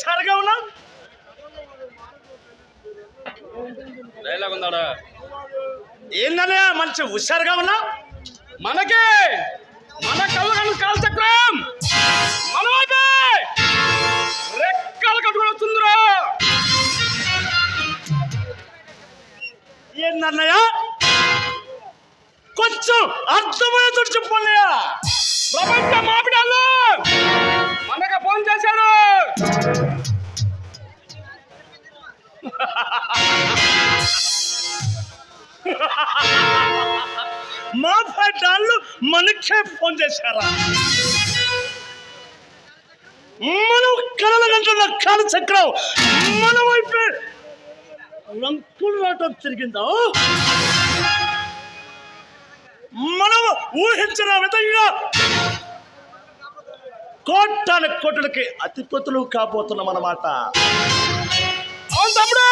హుషారుగా ఉన్నావు డైలాగ్ ఉందాడా? మంచి హుషారుగా ఉన్నావు మనకే! మన కళ్ళ కళ్ళు కాలు చక్రం మన వైపే! రెక్కలు కట్టుకుని వస్తుందిరా! ఏందన్నయ్య? కొంచెం అర్థమయ్యేటట్టు చెప్పన్నయ్య ప్రపంచ మాపిడాళ్ళు మనకు ఫోన్ చేశారు. మా ఫైటాళ్ళు మనకే ఫోన్ చేశారా? మనం కలల గంటల కాలు చక్రం మన వైపే రంకులు రావటం తిరిగిందా మనం ఊహించిన విధంగా కోటాను కోటలకి అతిపతులు కాబోతున్నాం అన్నమాట అవును తమ్ముడు!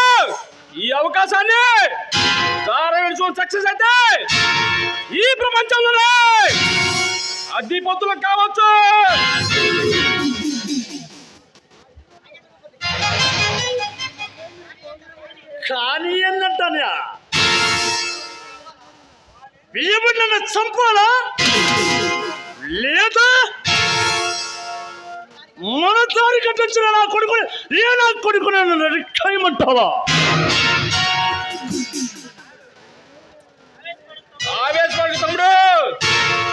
ఈ అవకాశాన్ని సక్సెస్ అయితే ఈ ప్రపంచంలోనే అగ్ని పొత్తులు కావచ్చు. కానీ ఏంటంటానే బియ్యబడిన చంపాలా లేదా మన దారి కట్టించిన నా కొడుకుని ఏ నా కొడుకుని రిక్కయమంటావా ఆవేశపడి తమ్ముడు.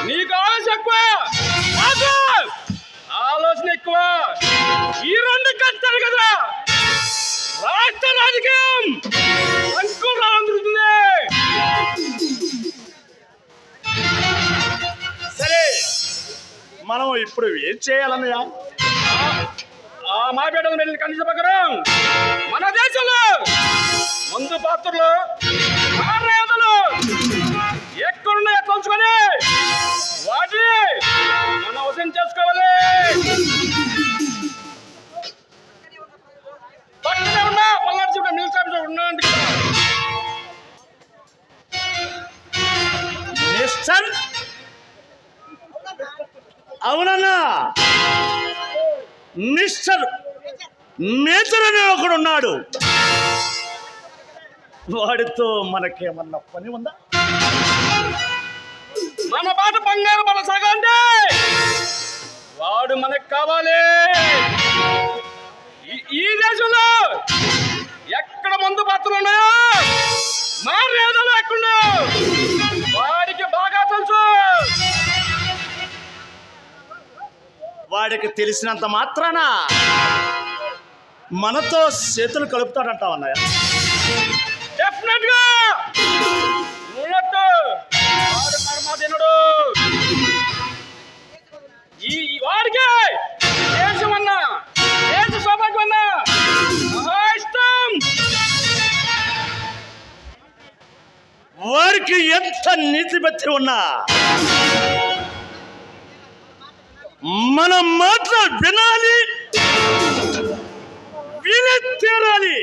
నీకు ఆవేశం ఎక్కువ. నాకు ఆలోచన ఎక్కువ. ఈ రెండు కష్టాలు కదా. రాష్ట్ర రాజకీయం అంకులు అందుతుంది. సరే. మనం ఇప్పుడు ఏం చేయాలన్నయ్య? ఆ మాపేటను వెళ్ళిన కండిషన్ ప్రకారం మన దేశంలో మందు పాత్రలు ఆర్రేదలు ఎక్కడున్నాయో తెలుసుకొని వాటిని మనం వశం చేసుకోవాలి. పక్కనే ఉన్న పల్నాడు చూడ మిల్స్ ఆఫీస్ ఉన్నాండి అవునన్నా. మిస్టర్ మేజర్ అనే ఒకడు ఉన్నాడు. వాడితో మనకేమన్నా పని ఉందా? మన పాట బంగారు మన సగండి. వాడు మనకు కావాలి. వాడికి తెలిసినంత మాత్రాన మనతో చేతులు కలుపుతాడంటావు అన్నయ్య? డెఫినెట్గా ఉన్నట్టు! వాడు మర్మాదినుడు ఈ ఈ వాడికి దేశ ఇష్టం! వారికి ఎంత నీతి బట్టి ఉన్నా మనం మాట వినాలి. విని తీరాలి.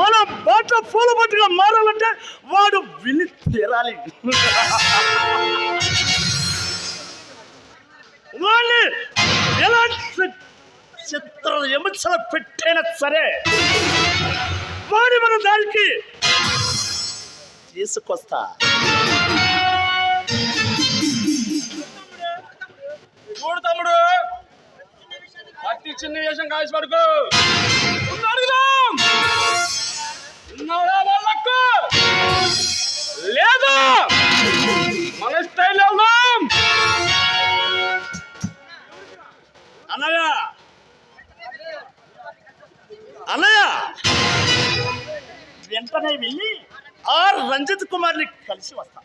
మన బాట పూల బట్టుగా మారాలంటే వాడు విని తీరాలి. వాడిని ఎలాంటి చిత్ర ఎమచల పెట్టైనా సరే వాడి మన దానికి తీసుకొస్తా చూడు తమ్ముడు అతి చిన్న వేషం కాసి పడుకో. ఉన్నారా లేదా. మన స్టైల్ వెళ్దాం. అన్నయ్య. అన్నయ్య. వెంటనే వెళ్ళి ఆ రంజిత్ కుమార్ని కలిసి వస్తాను